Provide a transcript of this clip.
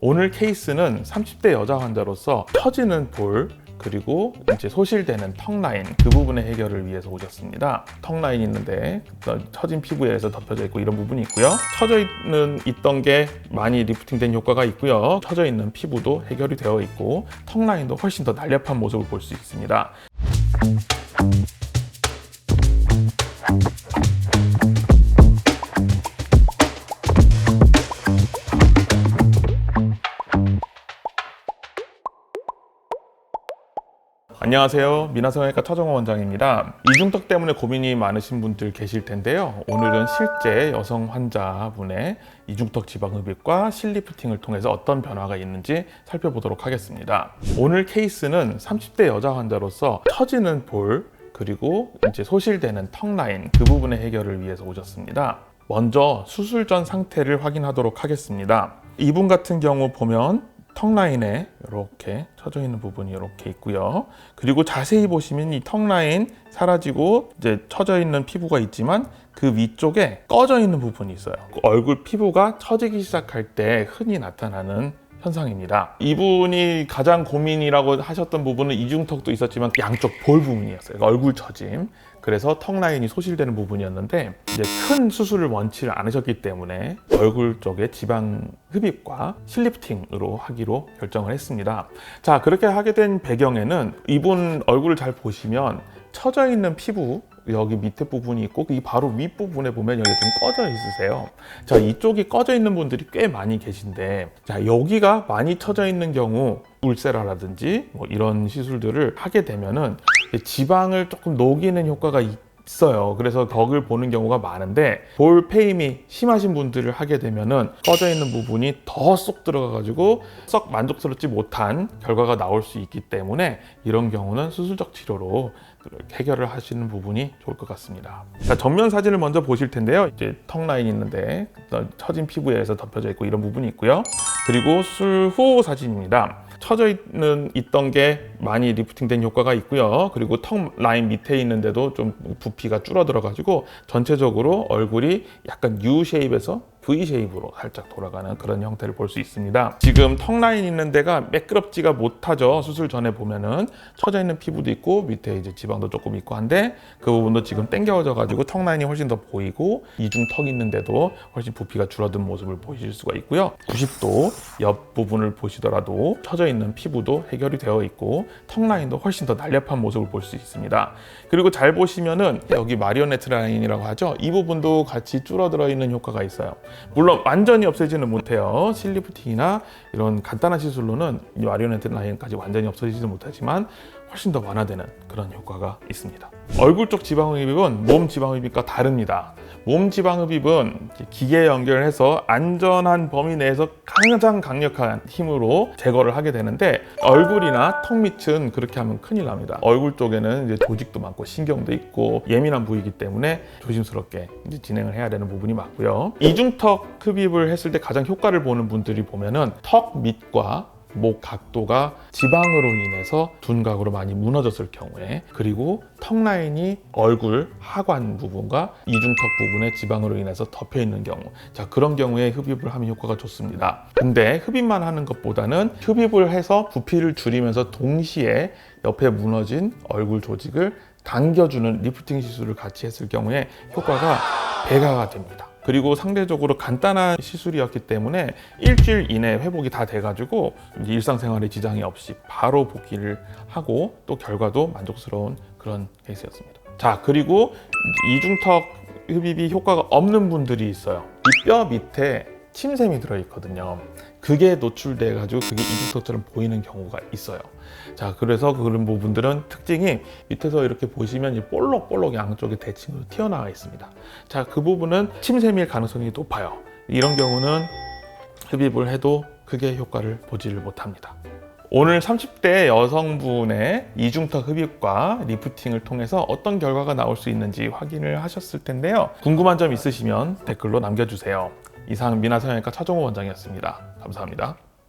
오늘 케이스는 30대 여자 환자로서 처지는 볼 그리고 이제 소실되는 턱 라인 그 부분의 해결을 위해서 오셨습니다. 턱 라인 있는데 어, 처진 피부에 의해서 덮여져 있고 이런 부분이 있고요. 처져 있는 있던 게 많이 리프팅된 효과가 있고요. 처져 있는 피부도 해결이 되어 있고 턱 라인도 훨씬 더 날렵한 모습을 볼 수 있습니다. 안녕하세요. 미나성형외과 차정호 원장입니다. 이중턱 때문에 고민이 많으신 분들 계실 텐데요. 오늘은 실제 여성 환자분의 이중턱 지방흡입과 실리프팅을 통해서 어떤 변화가 있는지 살펴보도록 하겠습니다. 오늘 케이스는 30대 여자 환자로서 처지는 볼 그리고 이제 소실되는 턱 라인 그 부분의 해결을 위해서 오셨습니다. 먼저 수술 전 상태를 확인하도록 하겠습니다. 이분 같은 경우 보면 턱 라인에 이렇게 처져 있는 부분이 이렇게 있고요. 그리고 자세히 보시면 이 턱 라인 사라지고 이제 처져 있는 피부가 있지만 그 위쪽에 꺼져 있는 부분이 있어요. 그 얼굴 피부가 처지기 시작할 때 흔히 나타나는 현상입니다. 이분이 가장 고민이라고 하셨던 부분은 이중턱도 있었지만 양쪽 볼 부분이었어요. 그러니까 얼굴 처짐. 그래서 턱 라인이 소실되는 부분이었는데 이제 큰 수술을 원치를 않으셨기 때문에 얼굴 쪽에 지방 흡입과 실리프팅으로 하기로 결정을 했습니다. 자 그렇게 하게 된 배경에는 이분 얼굴을 잘 보시면 처져 있는 피부 여기 밑에 부분이 있고 이 바로 윗 부분에 보면 여기 좀 꺼져 있으세요. 자 이쪽이 꺼져 있는 분들이 꽤 많이 계신데 자 여기가 많이 처져 있는 경우 울세라라든지 뭐 이런 시술들을 하게 되면은 지방을 조금 녹이는 효과가 있 어요. 그래서 덕을 보는 경우가 많은데 볼 페임이 심하신 분들을 하게 되면은 꺼져 있는 부분이 더 쏙 들어가가지고 썩 만족스럽지 못한 결과가 나올 수 있기 때문에 이런 경우는 수술적 치료로 해결을 하시는 부분이 좋을 것 같습니다. 자, 정면 사진을 먼저 보실 텐데요. 이제 턱 라인 있는데 처진 피부에 의해서 덮여져 있고 이런 부분이 있고요. 그리고 수술 후 사진입니다. 처져 있는 있던 게 많이 리프팅된 효과가 있고요. 그리고 턱 라인 밑에 있는데도 좀 부피가 줄어들어 가지고 전체적으로 얼굴이 약간 U 쉐입에서 V 쉐입으로 살짝 돌아가는 그런 형태를 볼 수 있습니다. 지금 턱 라인 있는 데가 매끄럽지가 못하죠. 수술 전에 보면은 처져 있는 피부도 있고 밑에 이제 지방도 조금 있고 한데 그 부분도 지금 당겨져 가지고 턱 라인이 훨씬 더 보이고 이중 턱 있는데도 훨씬 부피가 줄어든 모습을 보실 수가 있고요. 90도 옆 부분을 보시더라도 처져 있는 피부도 해결이 되어 있고 턱 라인도 훨씬 더 날렵한 모습을 볼 수 있습니다. 그리고 잘 보시면은 여기 마리오네트 라인이라고 하죠. 이 부분도 같이 줄어들어 있는 효과가 있어요. 물론 완전히 없애지는 못해요. 실리프팅이나 이런 간단한 시술로는 이 마리오네트 라인까지 완전히 없어지지는 못하지만 훨씬 더 완화되는 그런 효과가 있습니다. 얼굴 쪽 지방흡입은 몸 지방흡입과 다릅니다. 몸 지방흡입은 기계에 연결해서 안전한 범위 내에서 가장 강력한 힘으로 제거를 하게 되는데 얼굴이나 턱 밑은 그렇게 하면 큰일 납니다. 얼굴 쪽에는 이제 조직도 많고 신경도 있고 예민한 부위이기 때문에 조심스럽게 진행을 해야 되는 부분이 맞고요. 이중턱 흡입을 했을 때 가장 효과를 보는 분들이 보면은 턱 밑과 목 각도가 지방으로 인해서 둔각으로 많이 무너졌을 경우에 그리고 턱 라인이 얼굴 하관 부분과 이중턱 부분에 지방으로 인해서 덮여 있는 경우. 자 그런 경우에 흡입을 하면 효과가 좋습니다. 근데 흡입만 하는 것보다는 흡입을 해서 부피를 줄이면서 동시에 옆에 무너진 얼굴 조직을 당겨주는 리프팅 시술을 같이 했을 경우에 효과가 배가가 됩니다 그리고 상대적으로 간단한 시술이었기 때문에 일주일 이내 회복이 다 돼가지고 일상생활에 지장이 없이 바로 복귀를 하고 또 결과도 만족스러운 그런 케이스였습니다. 자 그리고 이중턱 흡입이 효과가 없는 분들이 있어요. 이 뼈 밑에 침샘이 들어있거든요. 그게 노출돼 가지고 그게 이중턱처럼 보이는 경우가 있어요. 자, 그래서 그런 부분들은 특징이 밑에서 이렇게 보시면 이 볼록볼록 양쪽에 대칭으로 튀어나와 있습니다. 자, 그 부분은 침샘일 가능성이 높아요. 이런 경우는 흡입을 해도 크게 효과를 보지를 못합니다. 오늘 30대 여성분의 이중턱 흡입과 리프팅을 통해서 어떤 결과가 나올 수 있는지 확인을 하셨을 텐데요. 궁금한 점 있으시면 댓글로 남겨주세요. 이상 미나성형외과 차종호 원장이었습니다. 감사합니다.